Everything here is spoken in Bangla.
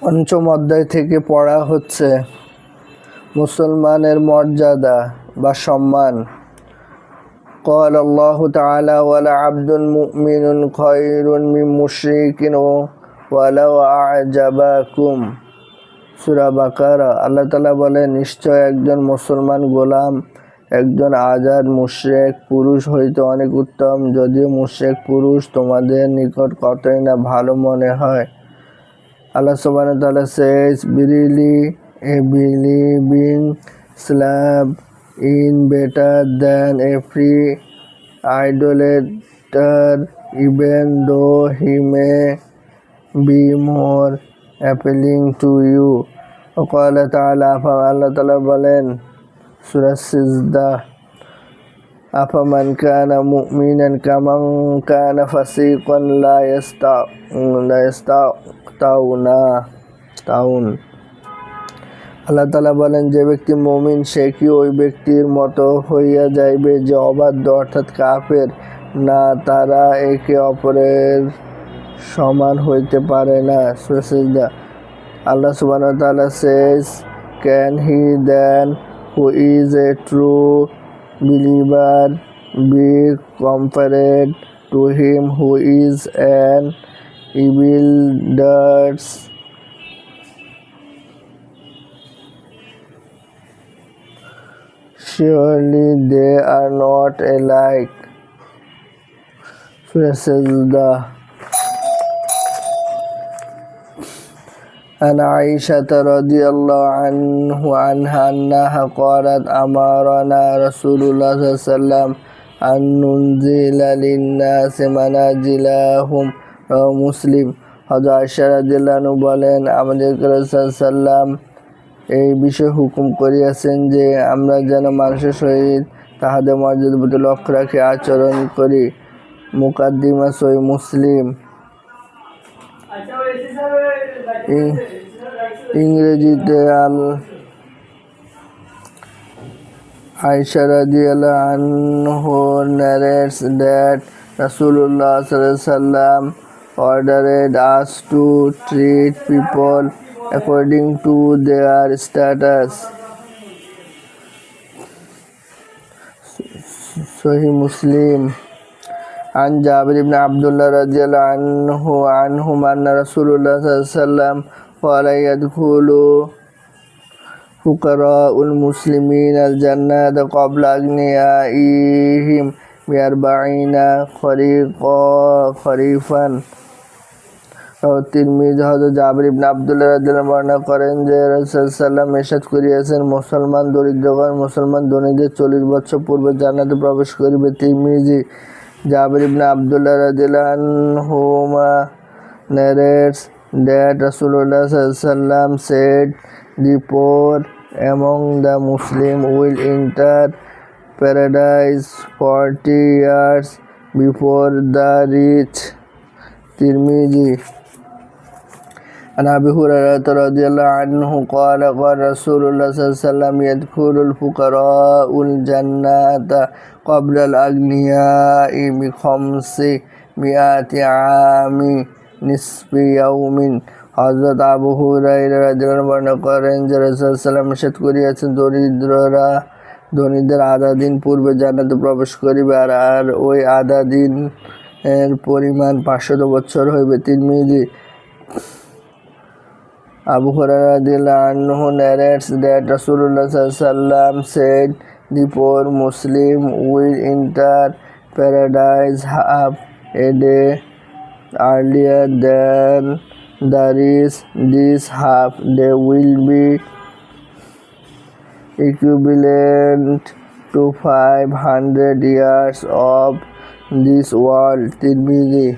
পঞ্চম অধ্যায় থেকে পড়া হচ্ছে মুসলমানের মর্যাদা বা সম্মান قال الله تعالى ولعبد مؤمن خير من مشرك ولو أعجبكم সুরা বাকারা আল্লাহ তালা বলেন নিশ্চয় একজন মুসলমান গোলাম একজন আজাদ মুশরেক পুরুষ হইতে অনেক উত্তম যদিও মুশরেক পুরুষ তোমাদের নিকট কতই না ভালো মনে হয় Allah subhanahu wa ta'ala says, Verily, a believing slave in better than a free idolater, even though he may be more appealing to you. وقال تعالى فالله تعالى বলেন سورة السجدة أفمن كان مؤمنا كمن كان فسيقا لا يستع لا يستعون তাউন আল্লাহ তালা বলেন যে ব্যক্তি মমিন সে কি ওই ব্যক্তির মতো হইয়া যাইবে যে অবাধ্য অর্থাৎ কাফের না তারা একে অপরের সমান হইতে পারে না সুসিদা আল্লাহ সুবান তালা says can he then who is a true believer be compared to him who is an evil doers surely they are not alike Surah Sajdah عن عائشة رضي الله عنه عنها أنها قالت أمرنا رسول الله صلى الله عليه وسلم أن ننزل للناس منازلهم رواه মুসলিম হজরত আয়সা রাদিয়াল্লাহু বলেন আমাদের সাল্লাম এই বিষয়ে হুকুম করিয়াছেন যে আমরা যেন মানুষের সহিত তাহাদের মর্যাদার প্রতি লক্ষ্য রাখি আচরণ করি মুকাদ্দিমা সই মুসলিম ইং- ইংরেজিতে আল that Rasulullah sallallahu alaihi wasallam ordered us to treat people according to their status. Sahih Muslim. عن جابر بن عبد الله رضي الله عنه عنهما أن رسول الله صلى الله عليه وسلم قال يدخل فقراء المسلمين الجنة قبل أغنيائهم بأربعين خريقا خريفا তিরমিজ হজরত জাবির ইবনে আব্দুল্লাহ রাদিয়াল্লাহু বর্ণনা করেন যে রাসূল সাল্লাম এরশাদ করিয়াছেন মুসলমান দরিদ্রগণ মুসলমান ধনীদের চল্লিশ বছর পূর্বে জান্নাতে প্রবেশ করিবে তিরমিজি জাবির ibn Abdullah আনহুমা narrates that Rasulullah sallam said the poor among the Muslim will enter paradise 40 years before the rich Tirmidhi عن أبي هريرة رضي الله عنه قال قال رسول الله صلى الله عليه وسلم يدخل الفقراء الجنة قبل الأغنياء بخمس مئات عام نصف يوم হজরত আবু হুরাইরা রাদিয়াল্লাহু বর্ণনা করেন যে রাসূল সাল্লাল্লাহু আলাইহি করিয়াছেন দরিদ্ররা ধনীদের আধা দিন পূর্বে জান্নাতে প্রবেশ করিবে আর আর ওই আধা দিন এর পরিমাণ পাঁচশত বছর হইবে তিরমিজি Abu Hurairah narrates that Rasulullah said, "The poor Muslim will enter paradise half a day earlier than the rich. This half day will be equivalent to 500 years of this world." Tirmidhi.